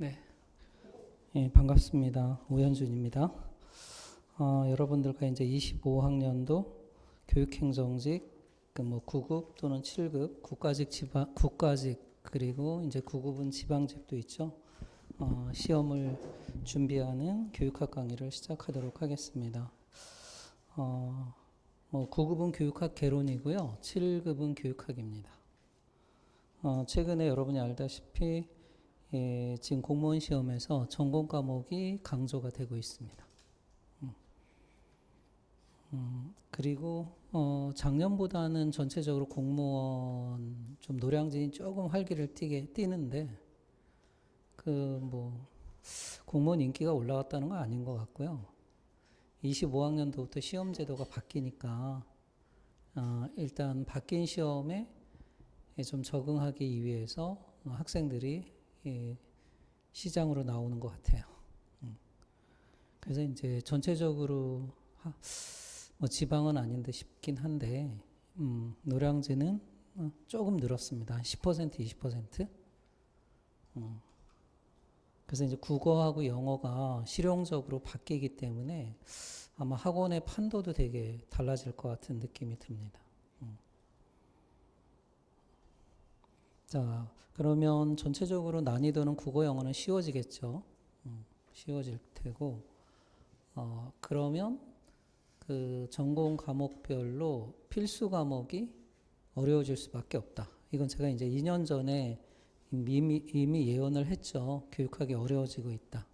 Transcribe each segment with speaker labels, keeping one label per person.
Speaker 1: 네. 예, 반갑습니다. 오현준입니다. 어, 여러분들과 이제 25학년도 교육행정직 그뭐 9급 또는 7급 국가직 지방 국가직 그리고 이제 9급은 지방직도 있죠. 어, 시험을 준비하는 교육학 강의를 시작하도록 하겠습니다. 어, 뭐 9급은 교육학 개론이고요. 7급은 교육학입니다. 어, 최근에 여러분이 알다시피 예, 지금 공무원 시험에서 전공 과목이 강조가 되고 있습니다. 음. 음, 그리고 어, 작년보다는 전체적으로 공무원 좀 노량진이 조금 활기를 띠게 띠는데 그 뭐 공무원 인기가 올라갔다는 건 아닌 것 같고요. 25학년도부터 시험 제도가 바뀌니까 어, 일단 바뀐 시험에 좀 적응하기 위해서 학생들이 예, 시장으로 나오는 것 같아요. 음. 그래서 이제 전체적으로 하, 뭐 지방은 아닌 데 싶긴 한데 음, 노량진은 어, 조금 늘었습니다. 한 10% 20%. 음. 그래서 이제 국어하고 영어가 실용적으로 바뀌기 때문에 아마 학원의 판도도 되게 달라질 것 같은 느낌이 듭니다. 음. 자, 그러면 전체적으로 난이도는 국어 영어는 쉬워지겠죠. 음, 쉬워질 테고, 어, 그러면 그 전공 과목별로 필수 과목이 어려워질 수밖에 없다. 이건 제가 이제 2년 전에 이미, 이미 예언을 했죠. 교육하기 어려워지고 있다.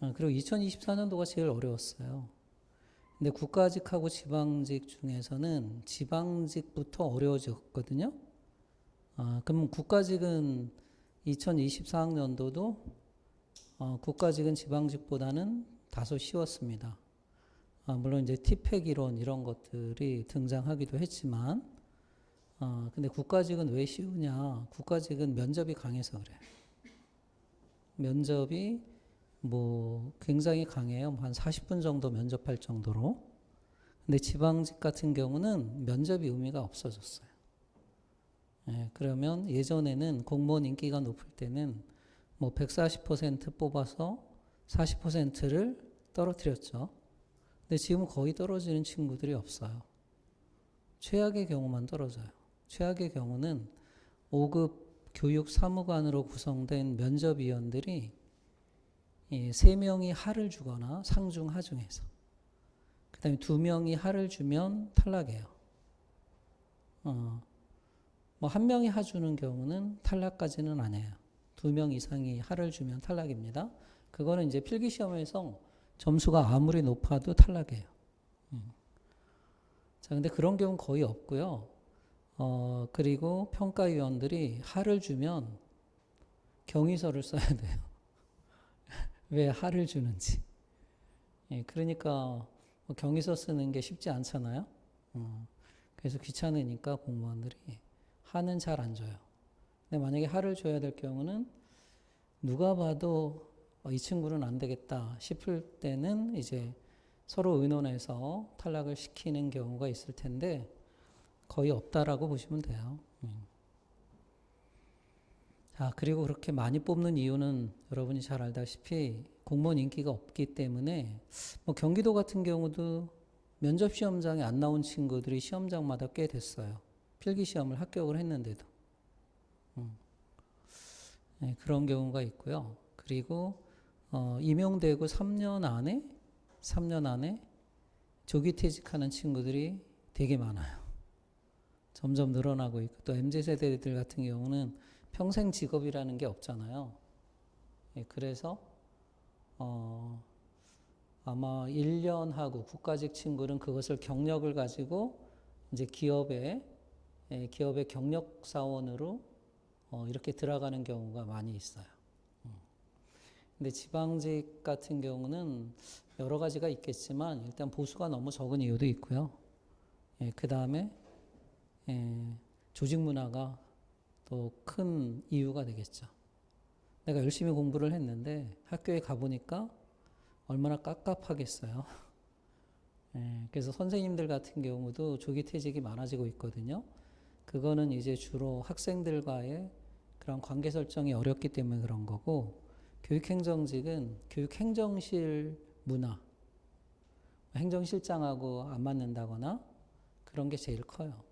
Speaker 1: 어, 그리고 2024년도가 제일 어려웠어요. 근데 국가직하고 지방직 중에서는 지방직부터 어려워졌거든요. 아, 그럼 국가직은 2024학년도도 어, 국가직은 지방직보다는 다소 쉬웠습니다. 아, 물론 이제 티팩 이론 이런 것들이 등장하기도 했지만, 어, 근데 국가직은 왜 쉬우냐? 국가직은 면접이 강해서 그래. 면접이 뭐 굉장히 강해요. 한 40분 정도 면접할 정도로. 근데 지방직 같은 경우는 면접이 의미가 없어졌어요. 예, 그러면 예전에는 공무원 인기가 높을 때는 뭐 140% 뽑아서 40%를 떨어뜨렸죠. 근데 지금은 거의 떨어지는 친구들이 없어요. 최악의 경우만 떨어져요. 최악의 경우는 5급 교육 사무관으로 구성된 면접위원들이 예, 3명이 하를 주거나 상중 하중에서 그 다음에 2명이 하를 주면 탈락해요. 어, 뭐 한 명이 하 주는 경우는 탈락까지는 안 해요. 두 명 이상이 하를 주면 탈락입니다. 그거는 이제 필기 시험에서 점수가 아무리 높아도 탈락해요. 음. 자, 근데 그런 경우는 거의 없고요. 어, 그리고 평가위원들이 하를 주면 경위서를 써야 돼요. 왜 하를 주는지. 예, 그러니까 뭐 경위서 쓰는 게 쉽지 않잖아요. 어, 그래서 귀찮으니까 공무원들이 하는 잘 안 줘요. 근데 만약에 하를 줘야 될 경우는 누가 봐도 어, 이 친구는 안 되겠다 싶을 때는 이제 서로 의논해서 탈락을 시키는 경우가 있을 텐데 거의 없다라고 보시면 돼요. 음. 자, 그리고 그렇게 많이 뽑는 이유는 여러분이 잘 알다시피 공무원 인기가 없기 때문에 뭐 경기도 같은 경우도 면접 시험장에 안 나온 친구들이 시험장마다 꽤 됐어요. 필기 시험을 합격을 했는데도 음. 네, 그런 경우가 있고요. 그리고 어, 임용되고 3년 안에 3년 안에 조기 퇴직하는 친구들이 되게 많아요. 점점 늘어나고 있고 또 mz 세대들 같은 경우는 평생 직업이라는 게 없잖아요. 예, 그래서 어, 아마 1년 하고 국가직 친구는 그것을 경력을 가지고 이제 기업에 예, 기업의 경력 사원으로 어, 이렇게 들어가는 경우가 많이 있어요. 음. 근데 지방직 같은 경우는 여러 가지가 있겠지만 일단 보수가 너무 적은 이유도 있고요. 예, 그 다음에 예, 조직 문화가 또 큰 이유가 되겠죠. 내가 열심히 공부를 했는데 학교에 가보니까 얼마나 깝깝하겠어요. 예, 그래서 선생님들 같은 경우도 조기 퇴직이 많아지고 있거든요. 그거는 이제 주로 학생들과의 그런 관계 설정이 어렵기 때문에 그런 거고 교육행정직은 교육행정실 문화 행정실장하고 안 맞는다거나 그런 게 제일 커요.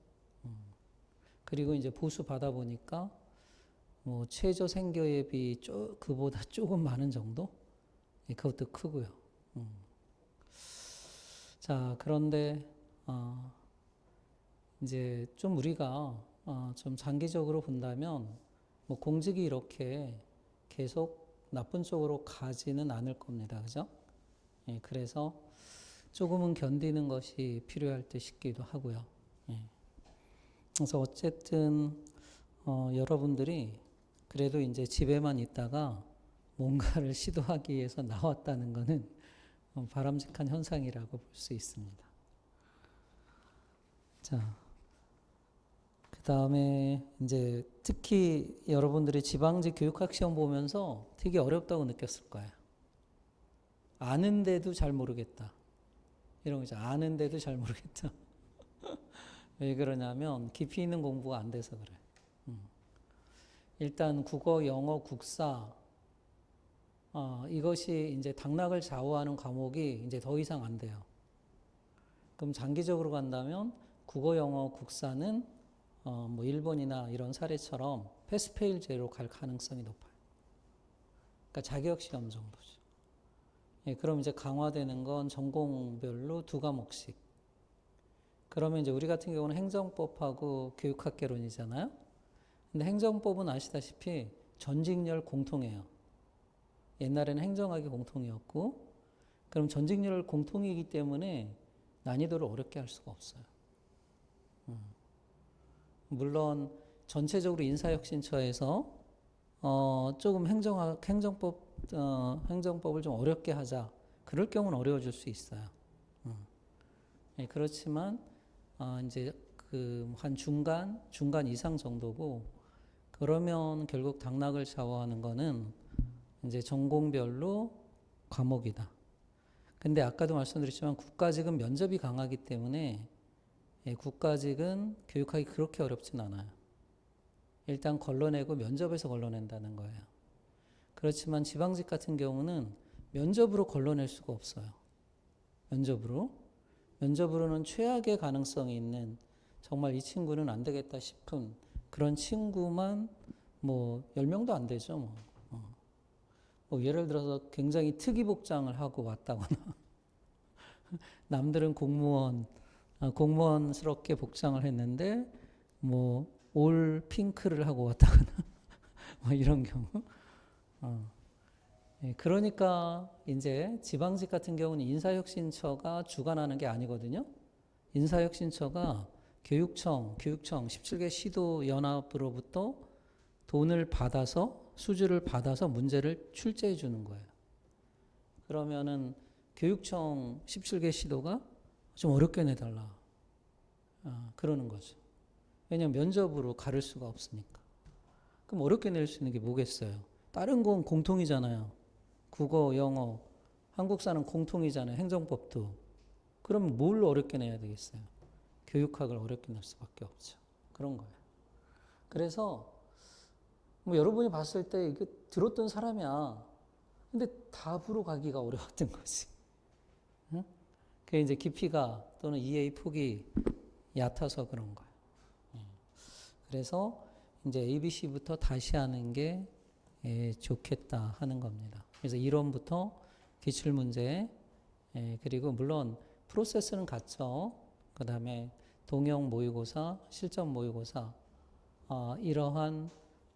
Speaker 1: 음. 그리고 이제 보수 받아 보니까 뭐 최저 생계액이 쪼, 그보다 조금 많은 정도? 예, 그것도 크고요. 음. 자, 그런데 어, 이제 좀 우리가 어, 좀 장기적으로 본다면 뭐 공직이 이렇게 계속 나쁜 쪽으로 가지는 않을 겁니다. 그죠? 예, 그래서 조금은 견디는 것이 필요할 듯 싶기도 하고요. 예. 그래서 어쨌든 어, 여러분들이 그래도 이제 집에만 있다가 뭔가를 시도하기 위해서 나왔다는 것은 어, 바람직한 현상이라고 볼 수 있습니다. 자, 그 다음에 이제 특히 여러분들이 지방직 교육학 시험 보면서 되게 어렵다고 느꼈을 거예요. 아는데도 잘 모르겠다. 이런 거죠. 아는데도 잘 모르겠다. 왜 그러냐면 깊이 있는 공부가 안 돼서 그래. 음. 일단 국어, 영어, 국사 어, 이것이 이제 당락을 좌우하는 과목이 이제 더 이상 안 돼요. 그럼 장기적으로 간다면 국어, 영어, 국사는 어, 뭐 일본이나 이런 사례처럼 패스페일제로 갈 가능성이 높아요. 그러니까 자격 시험 정도죠. 예, 그럼 이제 강화되는 건 전공별로 두 과목씩. 그러면 이제 우리 같은 경우는 행정법하고 교육학개론이잖아요. 근데 행정법은 아시다시피 전직열 공통이에요. 옛날에는 행정학이 공통이었고, 그럼 전직열 공통이기 때문에 난이도를 어렵게 할 수가 없어요. 음. 물론 전체적으로 인사혁신처에서 어, 조금 행정학, 행정법, 어, 행정법을 좀 어렵게 하자. 그럴 경우는 어려워질 수 있어요. 음. 예, 그렇지만 어, 이제 그 한 중간, 중간 이상 정도고 그러면 결국 당락을 좌우하는 거는 이제 전공별로 과목이다. 근데 아까도 말씀드렸지만 국가직은 면접이 강하기 때문에 예, 국가직은 교육하기 그렇게 어렵진 않아요. 일단 걸러내고 면접에서 걸러낸다는 거예요. 그렇지만 지방직 같은 경우는 면접으로 걸러낼 수가 없어요. 면접으로. 면접으로는 최악의 가능성이 있는 정말 이 친구는 안 되겠다 싶은 그런 친구만 뭐 10명도 안 되죠. 뭐. 어. 뭐 예를 들어서 굉장히 특이 복장을 하고 왔다거나 남들은 공무원 아, 공무원스럽게 복장을 했는데 뭐 올 핑크를 하고 왔다거나 뭐 이런 경우. 어. 예, 그러니까 이제 지방직 같은 경우는 인사혁신처가 주관하는 게 아니거든요. 인사혁신처가 교육청, 교육청 17개 시도 연합으로부터 돈을 받아서 수주를 받아서 문제를 출제해 주는 거예요. 그러면은 교육청 17개 시도가 좀 어렵게 내달라. 아, 그러는 거죠. 왜냐하면 면접으로 가를 수가 없으니까. 그럼 어렵게 낼 수 있는 게 뭐겠어요? 다른 건 공통이잖아요. 국어, 영어, 한국사는 공통이잖아요. 행정법도. 그럼 뭘 어렵게 내야 되겠어요? 교육학을 어렵게 낼 수밖에 없죠. 그런 거예요. 그래서 뭐 여러분이 봤을 때 이게 들었던 사람이야. 근데 답으로 가기가 어려웠던 거지. 응? 그게 이제 깊이가 또는 이해의 폭이 얕아서 그런 거예요. 예. 그래서 이제 ABC부터 다시 하는 게 예, 좋겠다 하는 겁니다. 그래서 이론부터 기출 문제 예, 그리고 물론 프로세스는 같죠. 그 다음에 동영 모의고사, 실전 모의고사 어, 이러한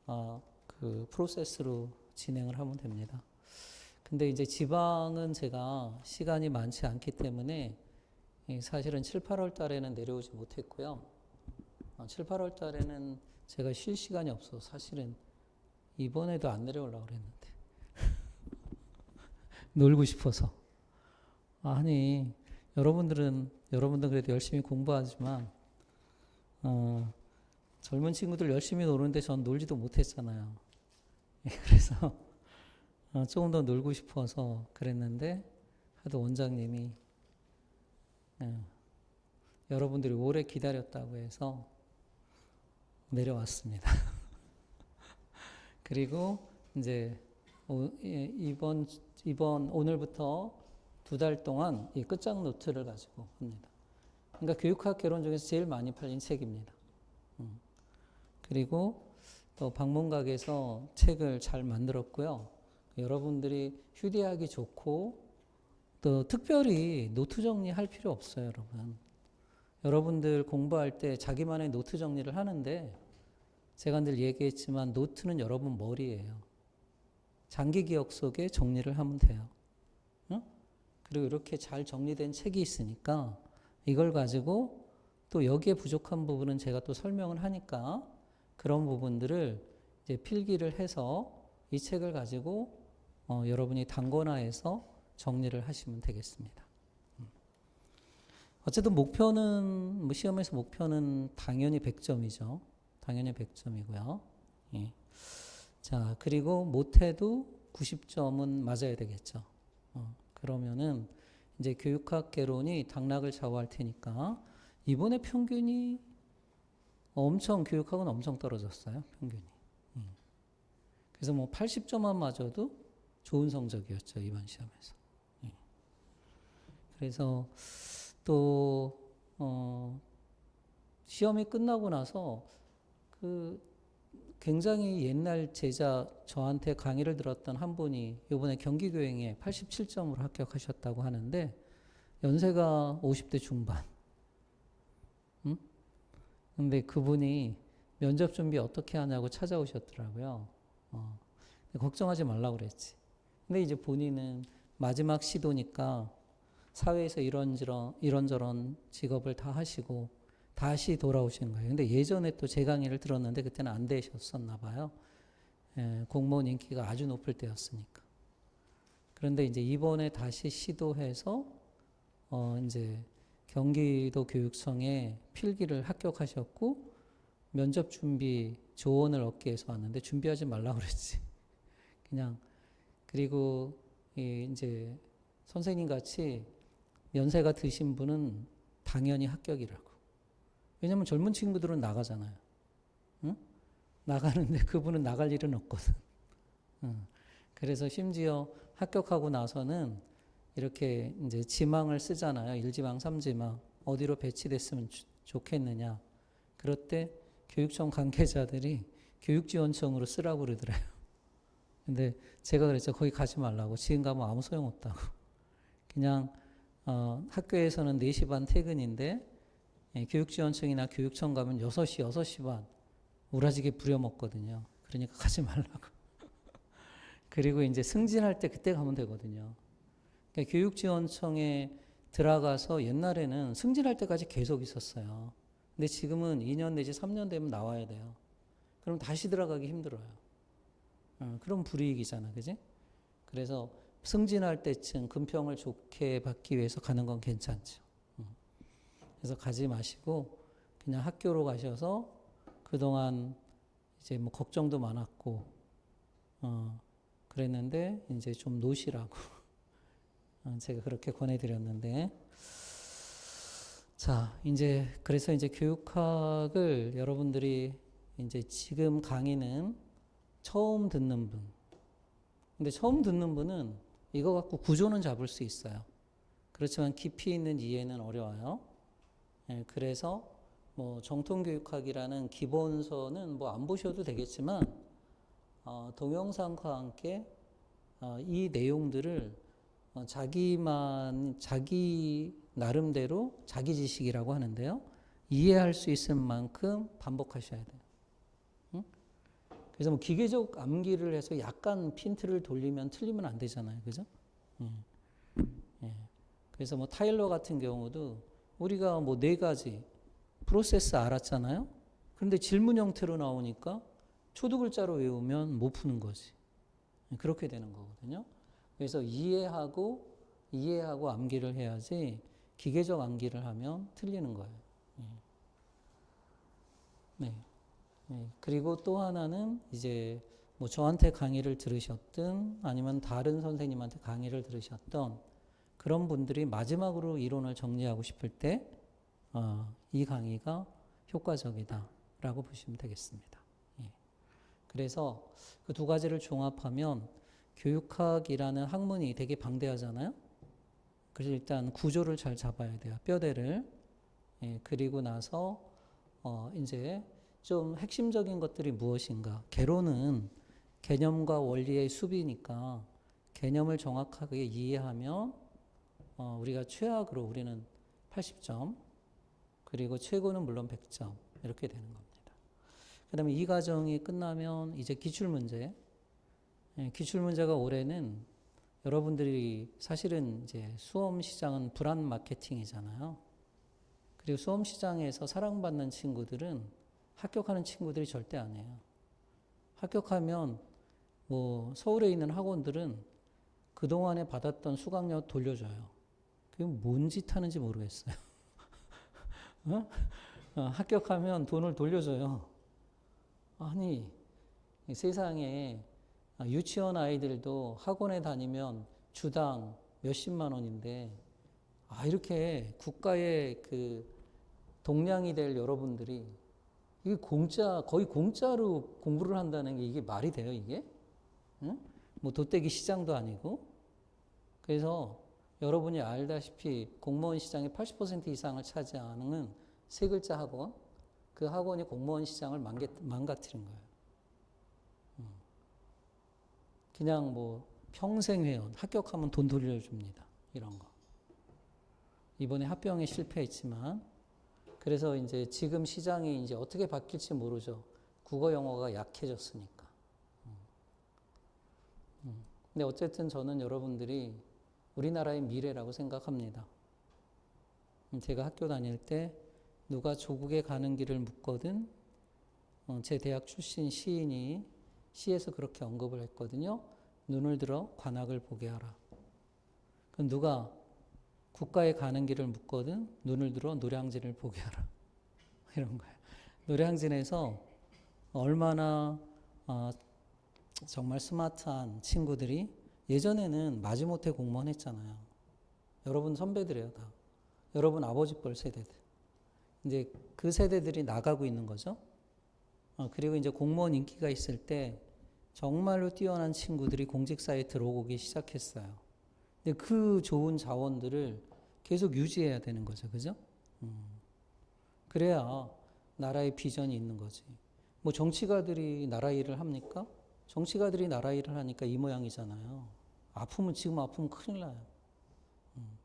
Speaker 1: 어, 그 프로세스로 진행을 하면 됩니다. 근데 이제 지방은 제가 시간이 많지 않기 때문에 사실은 7, 8월 달에는 내려오지 못했고요. 7, 어, 8월 달에는 제가 쉴 시간이 없어서 사실은 이번에도 안 내려오려고 그랬는데. 놀고 싶어서. 아니, 여러분들은, 여러분들 그래도 열심히 공부하지만, 어, 젊은 친구들 열심히 노는데 전 놀지도 못했잖아요. 그래서 어, 조금 더 놀고 싶어서 그랬는데, 하도 원장님이 예, 여러분들이 오래 기다렸다고 해서 내려왔습니다. 그리고 이제 오- 예, 이번 이번 오늘부터 두 달 동안 이 끝장 노트를 가지고 합니다. 그러니까 교육학 개론 중에서 제일 많이 팔린 책입니다. 음. 그리고 또 방문각에서 책을 잘 만들었고요. 여러분들이 휴대하기 좋고 또 특별히 노트 정리할 필요 없어요, 여러분. 여러분들 공부할 때 자기만의 노트 정리를 하는데 제가 늘 얘기했지만 노트는 여러분 머리예요. 장기 기억 속에 정리를 하면 돼요. 응? 그리고 이렇게 잘 정리된 책이 있으니까 이걸 가지고 또 여기에 부족한 부분은 제가 또 설명을 하니까 그런 부분들을 이제 필기를 해서 이 책을 가지고 어, 여러분이 단권화해서 정리를 하시면 되겠습니다. 음. 어쨌든 목표는 뭐 시험에서 목표는 당연히 100점이죠. 당연히 100점이고요. 예. 자 그리고 못해도 90점은 맞아야 되겠죠. 어, 그러면은 이제 교육학 개론이 당락을 좌우할 테니까 이번에 평균이 엄청 교육학은 엄청 떨어졌어요. 평균이. 음. 그래서 뭐 80점만 맞아도 좋은 성적이었죠 이번 시험에서. 예. 그래서 또 어, 시험이 끝나고 나서 그 굉장히 옛날 제자 저한테 강의를 들었던 한 분이 이번에 경기교행에 87점으로 합격하셨다고 하는데 연세가 50대 중반. 음? 근데 그분이 면접 준비 어떻게 하냐고 찾아오셨더라고요. 어, 걱정하지 말라고 그랬지. 근데 이제 본인은 마지막 시도니까 사회에서 이런저런, 이런저런 직업을 다 하시고 다시 돌아오시는 거예요. 근데 예전에 또 제 강의를 들었는데 그때는 안 되셨었나 봐요. 예, 공무원 인기가 아주 높을 때였으니까. 그런데 이제 이번에 다시 시도해서 어 이제 경기도 교육청에 필기를 합격하셨고 면접 준비 조언을 얻기 위해서 왔는데 준비하지 말라 그랬지. 그냥 그리고 이 이제 선생님 같이 연세가 드신 분은 당연히 합격이라고. 왜냐면 젊은 친구들은 나가잖아요. 응? 나가는데 그분은 나갈 일은 없거든. 응. 그래서 심지어 합격하고 나서는 이렇게 이제 지망을 쓰잖아요. 1지망, 3지망. 어디로 배치됐으면 주- 좋겠느냐. 그럴 때 교육청 관계자들이 교육지원청으로 쓰라고 그러더래요. 근데 제가 그랬죠. 거기 가지 말라고. 지금 가면 아무 소용없다고. 그냥 어, 학교에서는 4시 반 퇴근인데 예, 교육지원청이나 교육청 가면 6시, 6시 반 우라지게 부려먹거든요. 그러니까 가지 말라고. 그리고 이제 승진할 때 그때 가면 되거든요. 그러니까 교육지원청에 들어가서 옛날에는 승진할 때까지 계속 있었어요. 근데 지금은 2년 내지 3년 되면 나와야 돼요. 그럼 다시 들어가기 힘들어요. 어, 그럼 불이익이잖아, 그지? 그래서 승진할 때쯤 금평을 좋게 받기 위해서 가는 건 괜찮죠. 음. 그래서 가지 마시고 그냥 학교로 가셔서 그동안 이제 뭐 걱정도 많았고 어 그랬는데 이제 좀 노시라고 어, 제가 그렇게 권해드렸는데 자 이제 그래서 이제 교육학을 여러분들이 이제 지금 강의는 처음 듣는 분 근데 처음 듣는 분은 이거 갖고 구조는 잡을 수 있어요. 그렇지만 깊이 있는 이해는 어려워요. 예, 그래서 뭐 정통교육학이라는 기본서는 뭐 안 보셔도 되겠지만 어, 동영상과 함께 어, 이 내용들을 어, 자기만 자기 나름대로 자기 지식이라고 하는데요. 이해할 수 있을 만큼 반복하셔야 돼요. 응? 그래서 뭐 기계적 암기를 해서 약간 핀트를 돌리면 틀리면 안 되잖아요. 그죠? 음. 예. 그래서 뭐 타일러 같은 경우도 우리가 뭐 네 가지 프로세스 알았잖아요. 그런데 질문 형태로 나오니까 초두 글자로 외우면 못 푸는 거지. 그렇게 되는 거거든요. 그래서 이해하고 이해하고 암기를 해야지 기계적 암기를 하면 틀리는 거예요. 예. 네. 네. 그리고 또 하나는 이제 뭐 저한테 강의를 들으셨든 아니면 다른 선생님한테 강의를 들으셨던 그런 분들이 마지막으로 이론을 정리하고 싶을 때, 어, 이 강의가 효과적이다라고 보시면 되겠습니다. 예. 그래서 그 두 가지를 종합하면 교육학이라는 학문이 되게 방대하잖아요. 그래서 일단 구조를 잘 잡아야 돼요. 뼈대를. 예, 그리고 나서 어 이제 좀 핵심적인 것들이 무엇인가? 개론은 개념과 원리의 수비니까 개념을 정확하게 이해하면 어 우리가 최악으로 우리는 80점 그리고 최고는 물론 100점 이렇게 되는 겁니다. 그 다음에 이 과정이 끝나면 이제 기출 문제. 예, 기출 문제가 올해는 여러분들이 사실은 이제 수험 시장은 불안 마케팅이잖아요. 그리고 수험 시장에서 사랑받는 친구들은 합격하는 친구들이 절대 아니에요. 합격하면 뭐 서울에 있는 학원들은 그동안에 받았던 수강료 돌려줘요. 그게 뭔 짓 하는지 모르겠어요. 어? 어, 합격하면 돈을 돌려줘요. 아니, 이 세상에 유치원 아이들도 학원에 다니면 주당 몇십만 원인데, 아, 이렇게 국가의 그 동량이 될 여러분들이 이게 공짜, 거의 공짜로 공부를 한다는 게 이게 말이 돼요, 이게? 응? 뭐 돗대기 시장도 아니고. 그래서 여러분이 알다시피 공무원 시장의 80% 이상을 차지하는 세 글자 학원, 그 학원이 공무원 시장을 망개, 망가뜨린 거예요. 음. 그냥 뭐 평생 회원, 합격하면 돈 돌려줍니다. 이런 거. 이번에 합병에 실패했지만, 그래서 이제 지금 시장이 이제 어떻게 바뀔지 모르죠. 국어 영어가 약해졌으니까. 음. 음. 근데 어쨌든 저는 여러분들이 우리나라의 미래라고 생각합니다. 음, 제가 학교 다닐 때 누가 조국에 가는 길을 묻거든 어, 제 대학 출신 시인이 시에서 그렇게 언급을 했거든요. 눈을 들어 관악을 보게 하라. 그럼 누가 국가에 가는 길을 묻거든 눈을 들어 노량진을 보게 하라. 이런 거예요. 노량진에서 얼마나 어, 정말 스마트한 친구들이 예전에는 마지못해 공무원 했잖아요. 여러분 선배들이에요, 다. 여러분 아버지 뻘 세대들. 이제 그 세대들이 나가고 있는 거죠. 어, 그리고 이제 공무원 인기가 있을 때 정말로 뛰어난 친구들이 공직사에 들어오기 시작했어요. 근데 그 좋은 자원들을 계속 유지해야 되는 거죠. 그죠? 음. 그래야 나라의 비전이 있는 거지. 뭐 정치가들이 나라 일을 합니까? 정치가들이 나라 일을 하니까 이 모양이잖아요. 아프면 지금 아프면 큰일 나요. 음.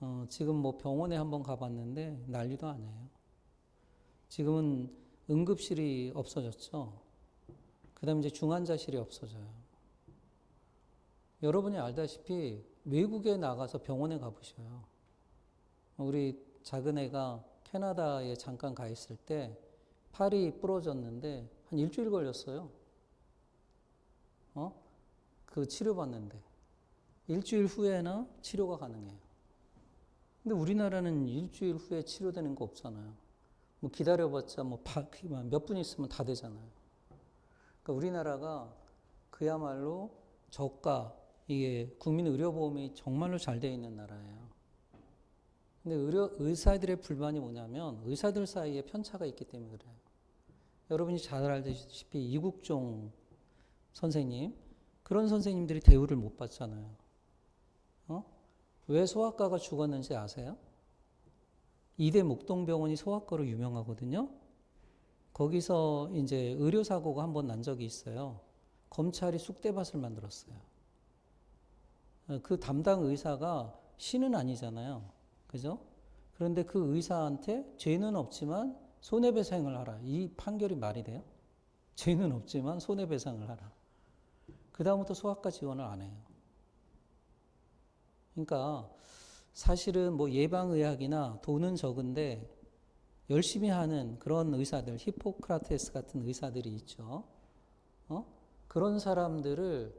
Speaker 1: 어, 지금 뭐 병원에 한번 가봤는데 난리도 아니에요. 지금은 응급실이 없어졌죠. 그 다음에 이제 중환자실이 없어져요. 여러분이 알다시피 외국에 나가서 병원에 가보셔요. 우리 작은 애가 캐나다에 잠깐 가 있을 때 팔이 부러졌는데 한 일주일 걸렸어요. 어? 그 치료받는데. 일주일 후에나 치료가 가능해요. 근데 우리나라는 일주일 후에 치료되는 거 없잖아요. 뭐 기다려봤자 뭐몇 분 있으면 다 되잖아요. 그러니까 우리나라가 그야말로 저가 이게 국민 의료보험이 정말로 잘돼 있는 나라예요. 근데 의료, 의사들의 불만이 뭐냐면 의사들 사이에 편차가 있기 때문에 그래요. 여러분이 잘 알다시피 이국종 선생님 그런 선생님들이 대우를 못 받잖아요. 어? 왜 소아과가 죽었는지 아세요? 이대 목동병원이 소아과로 유명하거든요. 거기서 이제 의료사고가 한 번 난 적이 있어요. 검찰이 쑥대밭을 만들었어요. 그 담당 의사가 신은 아니잖아요. 그죠? 그런데 그 의사한테 죄는 없지만 손해배상을 하라. 이 판결이 말이 돼요? 죄는 없지만 손해배상을 하라. 그다음부터 소아과 지원을 안 해요. 그러니까 사실은 뭐 예방의학이나 돈은 적은데 열심히 하는 그런 의사들, 히포크라테스 같은 의사들이 있죠. 어? 그런 사람들을,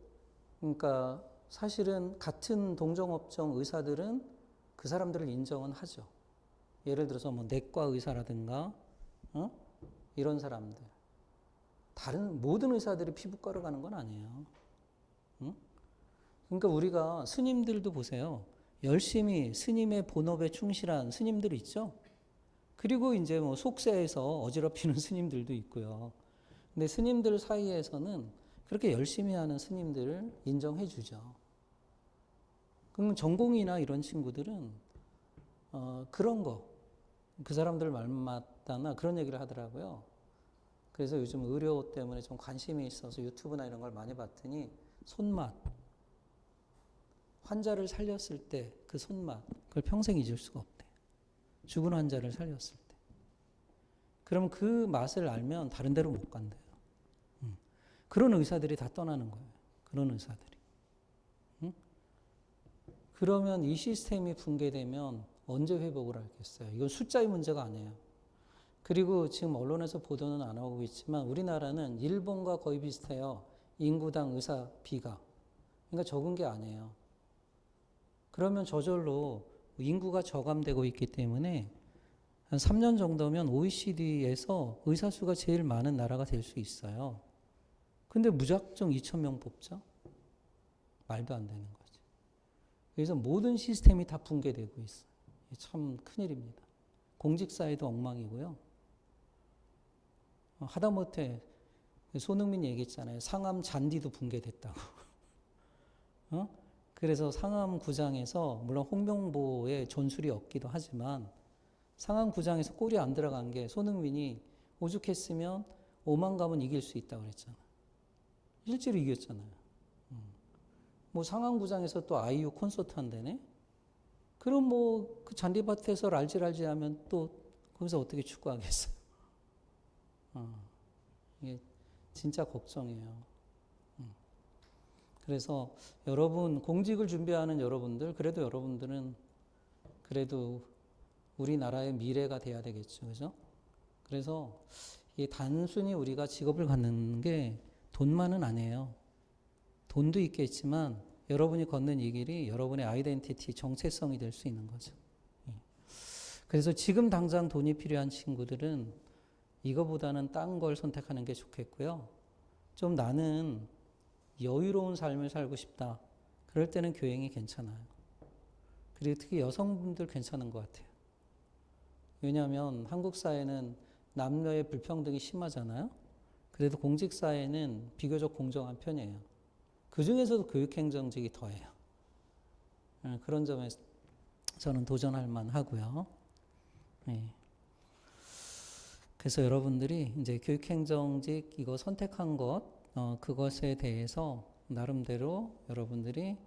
Speaker 1: 그러니까 사실은 같은 동종업종 의사들은 그 사람들을 인정은 하죠. 예를 들어서 뭐 내과 의사라든가, 어? 이런 사람들. 다른 모든 의사들이 피부과로 가는 건 아니에요. 응? 그러니까 우리가 스님들도 보세요. 열심히 스님의 본업에 충실한 스님들 있죠? 그리고 이제 뭐 속세에서 어지럽히는 스님들도 있고요. 근데 스님들 사이에서는 그렇게 열심히 하는 스님들을 인정해 주죠. 그럼 전공이나 이런 친구들은 어, 그런 거, 그 사람들 말 맞다나 그런 얘기를 하더라고요. 그래서 요즘 의료 때문에 좀 관심이 있어서 유튜브나 이런 걸 많이 봤더니 손맛, 환자를 살렸을 때 그 손맛, 그걸 평생 잊을 수가 없대. 죽은 환자를 살렸을 때. 그럼 그 맛을 알면 다른 데로 못 간대요. 음. 그런 의사들이 다 떠나는 거예요. 그런 의사들이. 음? 그러면 이 시스템이 붕괴되면 언제 회복을 하겠어요? 이건 숫자의 문제가 아니에요. 그리고 지금 언론에서 보도는 안 하고 있지만 우리나라는 일본과 거의 비슷해요. 인구당 의사 비가. 그러니까 적은 게 아니에요. 그러면 저절로 인구가 저감되고 있기 때문에 한 3년 정도면 OECD에서 의사 수가 제일 많은 나라가 될 수 있어요. 근데 무작정 2천 명 뽑자? 말도 안 되는 거죠. 그래서 모든 시스템이 다 붕괴되고 있어요. 참 큰일입니다. 공직사회도 엉망이고요. 어, 하다못해 손흥민 얘기했잖아요. 상암 잔디도 붕괴됐다고. 어? 그래서 상암 구장에서 물론 홍명보의 전술이 없기도 하지만 상암 구장에서 골이 안 들어간 게 손흥민이 오죽했으면 오만 가면 이길 수 있다고 그랬잖아. 실제로 이겼잖아요. 음. 뭐 상암 구장에서 또 아이유 콘서트 한다네. 그럼 뭐 그 잔디밭에서 랄지랄지 하면 또 거기서 어떻게 축구하겠어요? 어, 이게 진짜 걱정이에요. 음. 그래서 여러분 공직을 준비하는 여러분들 그래도 여러분들은 그래도 우리나라의 미래가 돼야 되겠죠, 그죠? 그래서 이게 단순히 우리가 직업을 갖는 게 돈만은 아니에요. 돈도 있겠지만 여러분이 걷는 이 길이 여러분의 아이덴티티, 정체성이 될 수 있는 거죠. 예. 그래서 지금 당장 돈이 필요한 친구들은 이거보다는 딴 걸 선택하는 게 좋겠고요. 좀 나는 여유로운 삶을 살고 싶다. 그럴 때는 교행이 괜찮아요. 그리고 특히 여성분들 괜찮은 것 같아요. 왜냐하면 한국 사회는 남녀의 불평등이 심하잖아요. 그래도 공직 사회는 비교적 공정한 편이에요. 그 중에서도 교육행정직이 더해요. 예, 그런 점에 저는 도전할 만하고요. 네. 그래서 여러분들이 이제 교육행정직 이거 선택한 것, 어, 그것에 대해서 나름대로 여러분들이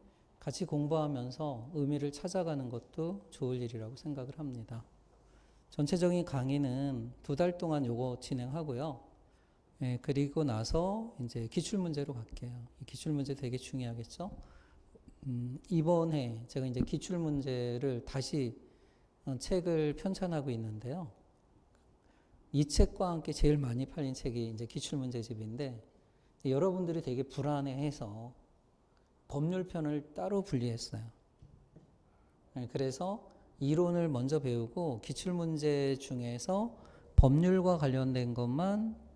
Speaker 1: 같이 공부하면서 의미를 찾아가는 것도 좋을 일이라고 생각을 합니다. 전체적인 강의는 두 달 동안 요거 진행하고요. 예, 그리고 나서 이제 기출문제로 갈게요. 기출문제 되게 중요하겠죠? 음, 이번에 제가 이제 기출문제를 다시 어, 책을 편찬하고 있는데요. 이 책과 함께 제일 많이 팔린 책이 이제 기출문제집인데 여러분들이 되게 불안해해서 법률편을 따로 분리했어요. 네, 그래서 이론을 먼저 배우고 기출문제 중에서 법률과 관련된 것만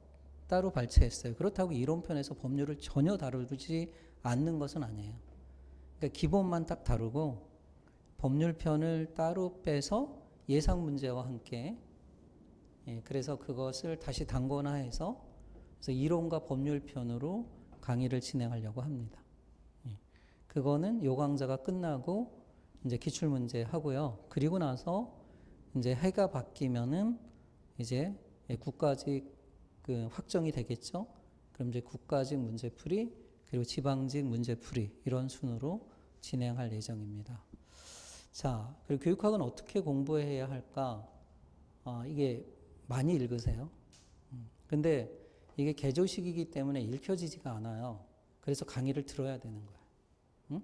Speaker 1: 따로 발췌했어요. 그렇다고 이론편에서 법률을 전혀 다루지 않는 것은 아니에요. 그러니까 기본만 딱 다루고 법률편을 따로 빼서 예상 문제와 함께 예, 그래서 그것을 다시 단권화해서 그래서 이론과 법률편으로 강의를 진행하려고 합니다. 예, 그거는 요 강좌가 끝나고 이제 기출 문제 하고요. 그리고 나서 이제 해가 바뀌면은 이제 예, 국가직 그 확정이 되겠죠. 그럼 이제 국가직 문제풀이 그리고 지방직 문제풀이 이런 순으로 진행할 예정입니다. 자, 그리고 교육학은 어떻게 공부해야 할까? 아, 이게 많이 읽으세요. 음, 근데 이게 개조식이기 때문에 읽혀지지가 않아요. 그래서 강의를 들어야 되는 거예요. 응?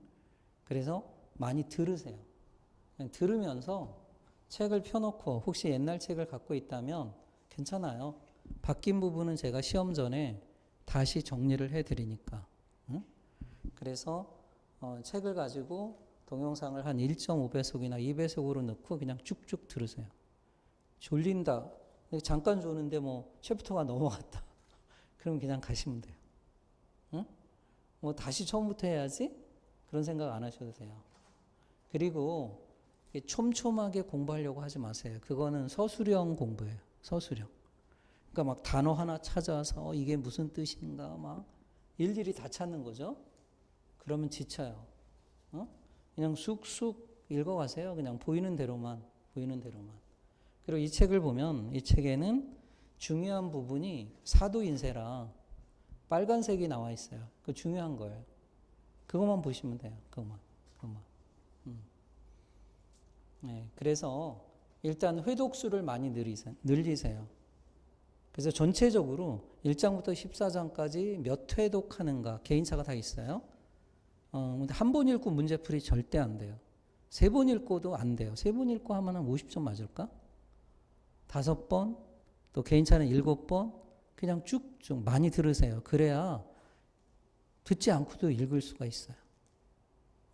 Speaker 1: 그래서 많이 들으세요. 들으면서 책을 펴놓고 혹시 옛날 책을 갖고 있다면 괜찮아요. 바뀐 부분은 제가 시험 전에 다시 정리를 해드리니까. 응? 그래서 어, 책을 가지고 동영상을 한 1.5배속이나 2배속으로 넣고 그냥 쭉쭉 들으세요. 졸린다. 잠깐 조는데 뭐 챕터가 넘어갔다. 그럼 그냥 가시면 돼요. 응? 뭐 다시 처음부터 해야지? 그런 생각 안 하셔도 돼요. 그리고 촘촘하게 공부하려고 하지 마세요. 그거는 서술형 공부예요. 서술형. 그러니까 막 단어 하나 찾아서 이게 무슨 뜻인가 막 일일이 다 찾는 거죠. 그러면 지쳐요. 어? 그냥 쑥쑥 읽어가세요. 그냥 보이는 대로만 보이는 대로만. 그리고 이 책을 보면 이 책에는 중요한 부분이 사도인쇄라 빨간색이 나와 있어요. 그 중요한 거예요. 그것만 보시면 돼요. 그것만. 그것만. 음. 네, 그래서 일단 회독수를 많이 늘리세- 늘리세요. 그래서 전체적으로 1장부터 14장까지 몇 회독하는가 개인차가 다 있어요. 어, 근데 한 번 읽고 문제풀이 절대 안 돼요. 세 번 읽고도 안 돼요. 세 번 읽고 하면 한 50점 맞을까? 다섯 번, 또 개인차는 일곱 번, 그냥 쭉쭉 많이 들으세요. 그래야 듣지 않고도 읽을 수가 있어요.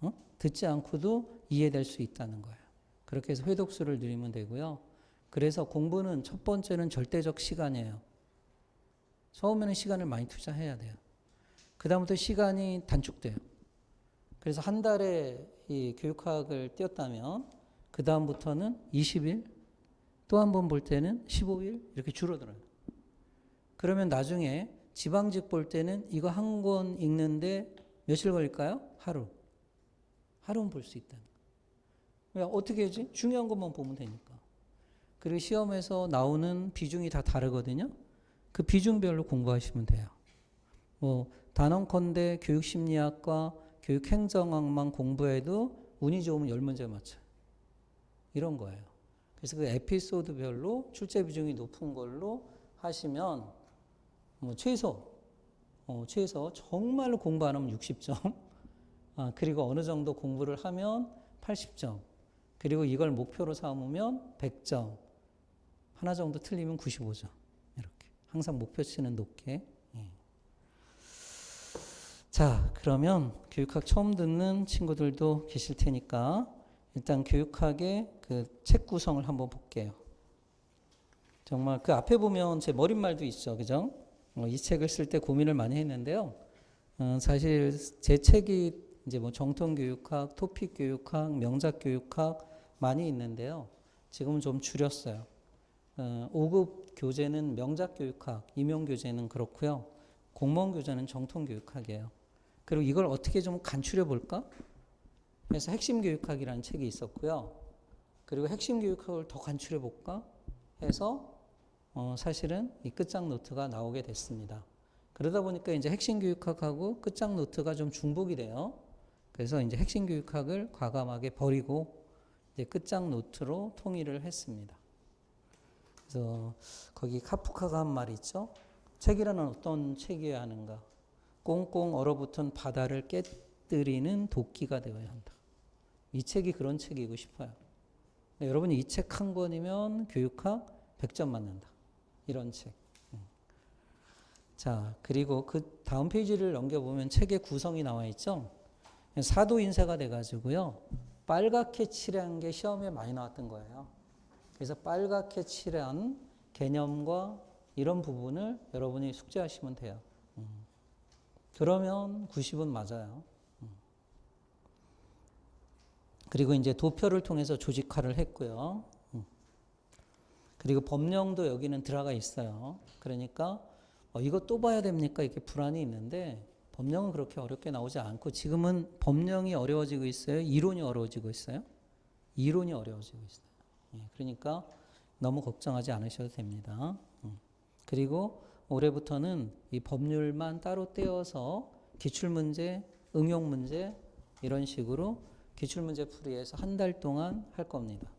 Speaker 1: 어? 듣지 않고도 이해될 수 있다는 거예요. 그렇게 해서 회독수를 늘리면 되고요. 그래서 공부는 첫 번째는 절대적 시간이에요. 처음에는 시간을 많이 투자해야 돼요. 그다음부터 시간이 단축돼요. 그래서 한 달에 이 교육학을 띄었다면 그다음부터는 20일, 또 한 번 볼 때는 15일 이렇게 줄어들어요. 그러면 나중에 지방직 볼 때는 이거 한 권 읽는데 며칠 걸릴까요? 하루. 하루는 볼 수 있다는 왜 어떻게 하지? 중요한 것만 보면 되니까. 그리고 시험에서 나오는 비중이 다 다르거든요. 그 비중별로 공부하시면 돼요. 뭐 단언컨대 교육심리학과 교육행정학만 공부해도 운이 좋으면 열 문제 맞춰요. 이런 거예요. 그래서 그 에피소드별로 출제 비중이 높은 걸로 하시면 뭐 최소 어, 최소 정말로 공부 안 하면 60점 아, 그리고 어느 정도 공부를 하면 80점 그리고 이걸 목표로 삼으면 100점 하나 정도 틀리면 95점 이렇게 항상 목표치는 높게 예. 자 그러면 교육학 처음 듣는 친구들도 계실 테니까 일단 교육학의 그 책 구성을 한번 볼게요. 정말 그 앞에 보면 제 머릿말도 있죠, 그죠? 어, 이 책을 쓸 때 고민을 많이 했는데요. 어, 사실 제 책이 이제 뭐 정통 교육학, 토픽 교육학, 명작 교육학 많이 있는데요. 지금은 좀 줄였어요. 어, 5급 교재는 명작 교육학, 임용 교재는 그렇고요. 공무원 교재는 정통 교육학이에요. 그리고 이걸 어떻게 좀 간추려 볼까? 그래서 핵심 교육학이라는 책이 있었고요. 그리고 핵심 교육학을 더 간추려 볼까 해서 어, 사실은 이 끝장 노트가 나오게 됐습니다. 그러다 보니까 이제 핵심 교육학하고 끝장 노트가 좀 중복이 돼요. 그래서 이제 핵심 교육학을 과감하게 버리고 이제 끝장 노트로 통일을 했습니다. 그래서 거기 카프카가 한말 있죠. 책이라는 어떤 책이어야 하는가? 꽁꽁 얼어붙은 바다를 깨뜨리는 도끼가 되어야 한다. 이 책이 그런 책이고 싶어요. 네, 여러분이 이 책 한 권이면 교육학 100점 맞는다. 이런 책. 음. 자, 그리고 그 다음 페이지를 넘겨보면 책의 구성이 나와 있죠. 사도 인쇄가 돼가지고요. 빨갛게 칠한 게 시험에 많이 나왔던 거예요. 그래서 빨갛게 칠한 개념과 이런 부분을 여러분이 숙제하시면 돼요. 음. 그러면 90은 맞아요. 음. 그리고 이제 도표를 통해서 조직화를 했고요. 음. 그리고 법령도 여기는 들어가 있어요. 그러니까 어, 이거 또 봐야 됩니까? 이렇게 불안이 있는데 법령은 그렇게 어렵게 나오지 않고 지금은 법령이 어려워지고 있어요. 이론이 어려워지고 있어요. 이론이 어려워지고 있어요. 예, 그러니까 너무 걱정하지 않으셔도 됩니다. 음. 그리고 올해부터는 이 법률만 따로 떼어서 기출문제, 응용문제 이런 식으로 기출문제 풀이해서 한 달 동안 할 겁니다.